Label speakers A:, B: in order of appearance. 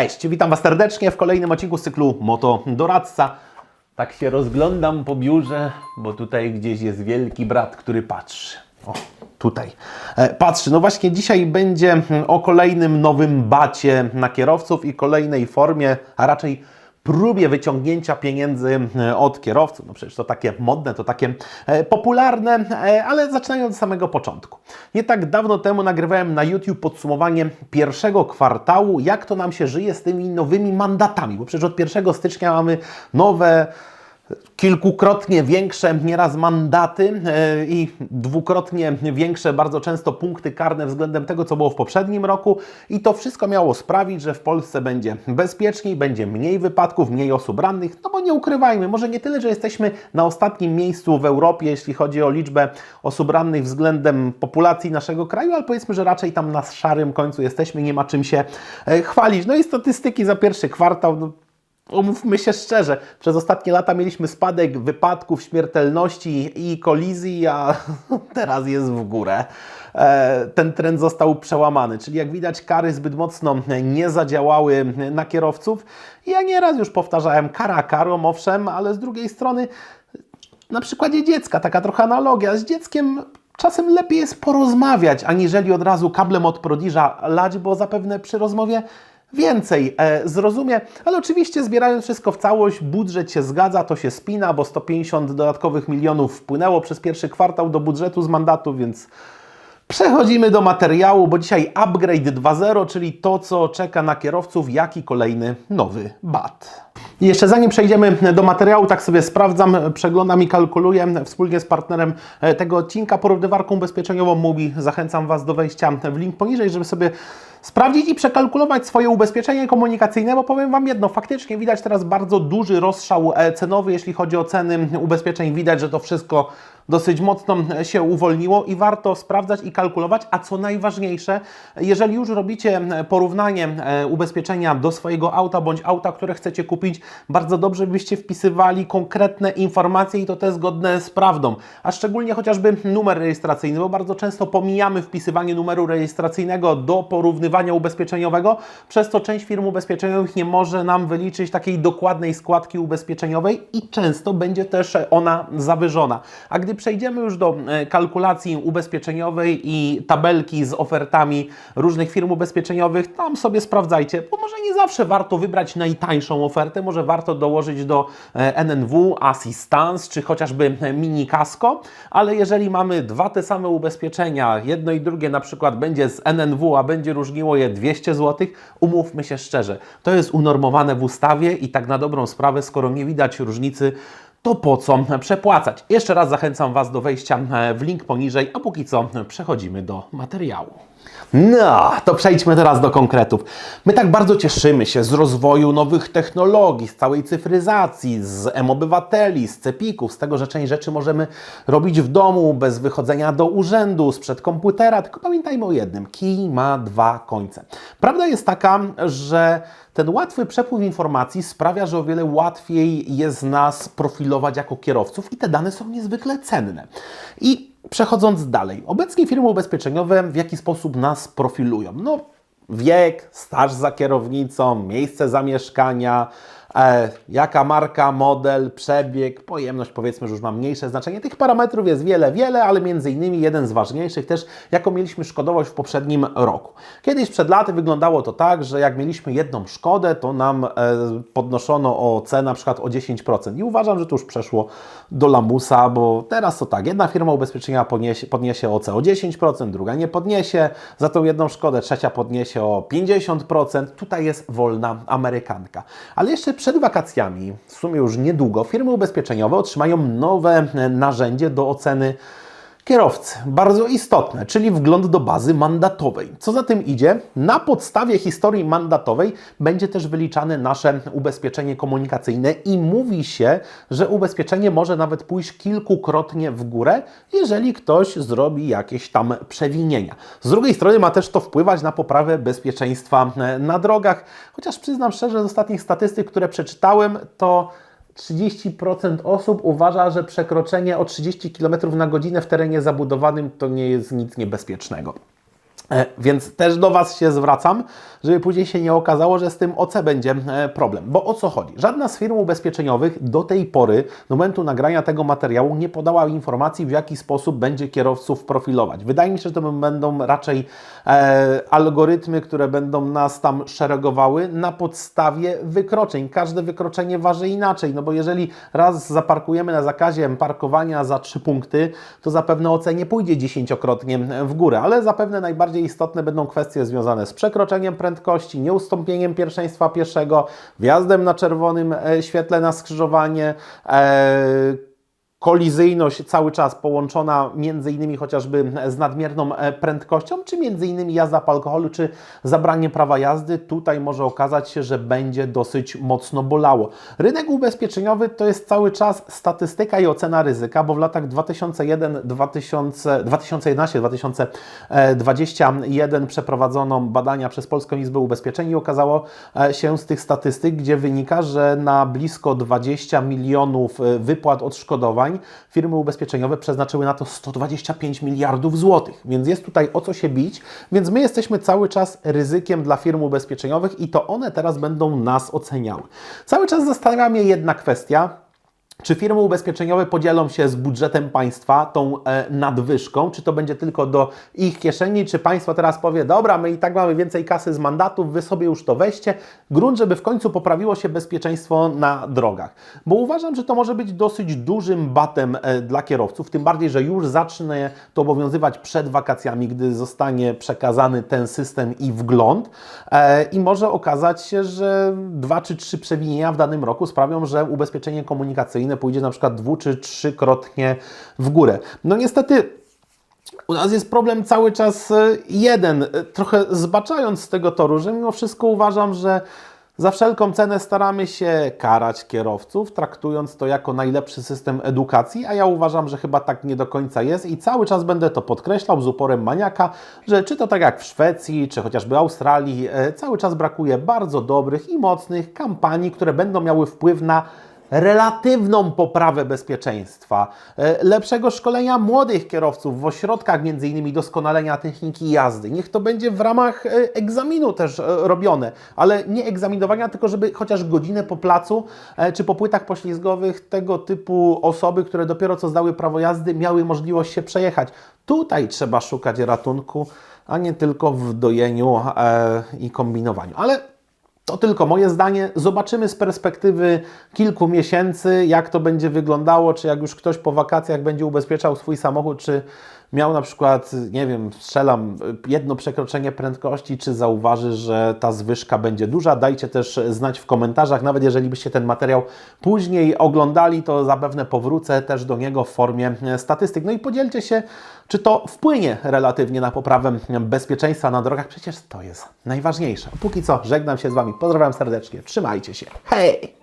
A: Cześć, witam Was serdecznie w kolejnym odcinku z cyklu Moto Doradca. Tak się rozglądam po biurze, bo tutaj gdzieś jest wielki brat, który patrzy. O, tutaj. E, patrzy. No właśnie dzisiaj będzie o kolejnym nowym bacie na kierowców i kolejnej formie, a raczej próbie wyciągnięcia pieniędzy e, od kierowców. No przecież to takie modne, to takie e, popularne, e, ale zaczynając od samego początku. Nie tak dawno temu nagrywałem na YouTube podsumowanie pierwszego kwartału, jak to nam się żyje z tymi nowymi mandatami, bo przecież od 1 stycznia mamy nowe kilkukrotnie większe nieraz mandaty e, i dwukrotnie większe bardzo często punkty karne względem tego, co było w poprzednim roku i to wszystko miało sprawić, że w Polsce będzie bezpieczniej, będzie mniej wypadków, mniej osób rannych, no bo nie ukrywajmy, może nie tyle, że jesteśmy na ostatnim miejscu w Europie, jeśli chodzi o liczbę osób rannych względem populacji naszego kraju, ale powiedzmy, że raczej tam na szarym końcu jesteśmy, nie ma czym się e, chwalić. No i statystyki za pierwszy kwartał, no, Umówmy się szczerze, przez ostatnie lata mieliśmy spadek wypadków, śmiertelności i kolizji, a teraz jest w górę. E, Ten trend został przełamany, czyli jak widać, kary zbyt mocno nie zadziałały na kierowców. Ja nieraz już powtarzałem, kara karą, owszem, ale z drugiej strony, na przykładzie dziecka, taka trochę analogia, z dzieckiem czasem lepiej jest porozmawiać, aniżeli od razu kablem od prodiża lać, bo zapewne przy rozmowie więcej e, zrozumie, ale oczywiście zbierając wszystko w całość, budżet się zgadza, to się spina, bo 150 dodatkowych milionów wpłynęło przez pierwszy kwartał do budżetu z mandatu, więc przechodzimy do materiału, bo dzisiaj upgrade 2.0, czyli to, co czeka na kierowców, jaki kolejny nowy bat. Jeszcze zanim przejdziemy do materiału, tak sobie sprawdzam, przeglądam i kalkuluję wspólnie z partnerem e, tego odcinka, porównywarką ubezpieczeniową MUBI. Zachęcam Was do wejścia w link poniżej, żeby sobie sprawdzić i przekalkulować swoje ubezpieczenie komunikacyjne, bo powiem Wam jedno, faktycznie widać teraz bardzo duży rozstrzał e, cenowy, jeśli chodzi o ceny ubezpieczeń. Widać, że to wszystko dosyć mocno się uwolniło i warto sprawdzać i kalkulować, a co najważniejsze, jeżeli już robicie porównanie e, ubezpieczenia do swojego auta bądź auta, które chcecie kupić, bardzo dobrze byście wpisywali konkretne informacje i to te zgodne z prawdą, a szczególnie chociażby numer rejestracyjny, bo bardzo często pomijamy wpisywanie numeru rejestracyjnego do porównywania ubezpieczeniowego, przez co część firm ubezpieczeniowych nie może nam wyliczyć takiej dokładnej składki ubezpieczeniowej i często będzie też ona zawyżona. A gdy przejdziemy już do e, kalkulacji ubezpieczeniowej i tabelki z ofertami różnych firm ubezpieczeniowych, tam sobie sprawdzajcie, bo może nie zawsze warto wybrać najtańszą ofertę, może warto dołożyć do e, NNW Assistance czy chociażby e, Mini Casco, ale jeżeli mamy dwa te same ubezpieczenia, jedno i drugie na przykład będzie z NNW, a będzie różniło je 200 zł, umówmy się szczerze, to jest unormowane w ustawie i tak na dobrą sprawę, skoro nie widać różnicy, to po co przepłacać? Jeszcze raz zachęcam Was do wejścia e, w link poniżej, a póki co przechodzimy do materiału. No, to przejdźmy teraz do konkretów. My tak bardzo cieszymy się z rozwoju nowych technologii, z całej cyfryzacji, z M-Obywateli, z cepików, z tego, że część rzeczy możemy robić w domu, bez wychodzenia do urzędu, sprzed komputera, tylko pamiętajmy o jednym, kij ma dwa końce. Prawda jest taka, że ten łatwy przepływ informacji sprawia, że o wiele łatwiej jest nas profilować jako kierowców i te dane są niezwykle cenne. I przechodząc dalej, obecnie firmy ubezpieczeniowe w jaki sposób nas profilują? No, wiek, staż za kierownicą, miejsce zamieszkania, jaka marka, model, przebieg, pojemność powiedzmy, że już ma mniejsze znaczenie. Tych parametrów jest wiele, wiele, ale między innymi jeden z ważniejszych też, jaką mieliśmy szkodowość w poprzednim roku. Kiedyś przed laty wyglądało to tak, że jak mieliśmy jedną szkodę, to nam e, podnoszono o cenę na przykład o 10%. I uważam, że to już przeszło do lamusa, bo teraz to tak, jedna firma ubezpieczenia podniesie, podniesie OC o 10%, druga nie podniesie, za tą jedną szkodę trzecia podniesie o 50%. Tutaj jest wolna amerykanka. Ale jeszcze przed wakacjami, w sumie już niedługo, firmy ubezpieczeniowe otrzymają nowe e, narzędzie do oceny kierowcy. Bardzo istotne, czyli wgląd do bazy mandatowej. Co za tym idzie, na podstawie historii mandatowej będzie też wyliczane nasze ubezpieczenie komunikacyjne i mówi się, że ubezpieczenie może nawet pójść kilkukrotnie w górę, jeżeli ktoś zrobi jakieś tam przewinienia. Z drugiej strony ma też to wpływać na poprawę bezpieczeństwa e, na drogach, chociaż przyznam szczerze, z ostatnich statystyk, które przeczytałem, to 30% osób uważa, że przekroczenie o 30 km na godzinę w terenie zabudowanym to nie jest nic niebezpiecznego. E, Więc też do Was się zwracam, żeby później się nie okazało, że z tym OC będzie e, problem. Bo o co chodzi? Żadna z firm ubezpieczeniowych do tej pory, do momentu nagrania tego materiału, nie podała informacji, w jaki sposób będzie kierowców profilować. Wydaje mi się, że to będą raczej e, algorytmy, które będą nas tam szeregowały na podstawie wykroczeń. Każde wykroczenie waży inaczej, no bo jeżeli raz zaparkujemy na zakazie parkowania za trzy punkty, to zapewne OC nie pójdzie dziesięciokrotnie w górę, ale zapewne najbardziej istotne będą kwestie związane z przekroczeniem prędkości, nieustąpieniem pierwszeństwa pieszego, wjazdem na czerwonym e, świetle na skrzyżowanie, e, kolizyjność cały czas połączona między innymi chociażby z nadmierną e, prędkością, czy między innymi jazda po alkoholu, czy zabranie prawa jazdy, tutaj może okazać się, że będzie dosyć mocno bolało. Rynek ubezpieczeniowy to jest cały czas statystyka i ocena ryzyka, bo w latach 2001, 2000, 2011, 2021 przeprowadzono badania przez Polską Izbę Ubezpieczeń i okazało e, się z tych statystyk, gdzie wynika, że na blisko 20 milionów e, wypłat odszkodowań firmy ubezpieczeniowe przeznaczyły na to 125 miliardów złotych. Więc jest tutaj o co się bić, więc my jesteśmy cały czas ryzykiem dla firm ubezpieczeniowych i to one teraz będą nas oceniały. Cały czas zastanawia mnie jedna kwestia. Czy firmy ubezpieczeniowe podzielą się z budżetem państwa tą e, nadwyżką? Czy to będzie tylko do ich kieszeni? Czy państwo teraz powie, dobra, my i tak mamy więcej kasy z mandatów, wy sobie już to weźcie? Grunt, żeby w końcu poprawiło się bezpieczeństwo na drogach. Bo uważam, że to może być dosyć dużym batem e, dla kierowców, tym bardziej, że już zacznie to obowiązywać przed wakacjami, gdy zostanie przekazany ten system i wgląd. E, I może okazać się, że dwa czy trzy przewinienia w danym roku sprawią, że ubezpieczenie komunikacyjne pójdzie na przykład dwu czy trzykrotnie w górę. No niestety u nas jest problem cały czas e, jeden. E, Trochę zbaczając z tego toru, że mimo wszystko uważam, że za wszelką cenę staramy się karać kierowców, traktując to jako najlepszy system edukacji, a ja uważam, że chyba tak nie do końca jest i cały czas będę to podkreślał z uporem maniaka, że czy to tak jak w Szwecji, czy chociażby Australii, e, cały czas brakuje bardzo dobrych i mocnych kampanii, które będą miały wpływ na relatywną poprawę bezpieczeństwa, e, lepszego szkolenia młodych kierowców w ośrodkach między innymi doskonalenia techniki jazdy. Niech to będzie w ramach e, egzaminu też e, robione, ale nie egzaminowania, tylko żeby chociaż godzinę po placu czy po płytach poślizgowych tego typu osoby, które dopiero co zdały prawo jazdy, miały możliwość się przejechać. Tutaj trzeba szukać ratunku, a nie tylko w dojeniu e, i kombinowaniu. Ale to tylko moje zdanie. Zobaczymy z perspektywy kilku miesięcy, jak to będzie wyglądało, czy jak już ktoś po wakacjach będzie ubezpieczał swój samochód, czy miał na przykład, nie wiem, strzelam, jedno przekroczenie prędkości, czy zauważy, że ta zwyżka będzie duża. Dajcie też znać w komentarzach, nawet jeżeli byście ten materiał później oglądali, to zapewne powrócę też do niego w formie statystyk. No i podzielcie się, czy to wpłynie relatywnie na poprawę bezpieczeństwa na drogach. Przecież to jest najważniejsze. Póki co, żegnam się z Wami, pozdrawiam serdecznie, trzymajcie się, hej!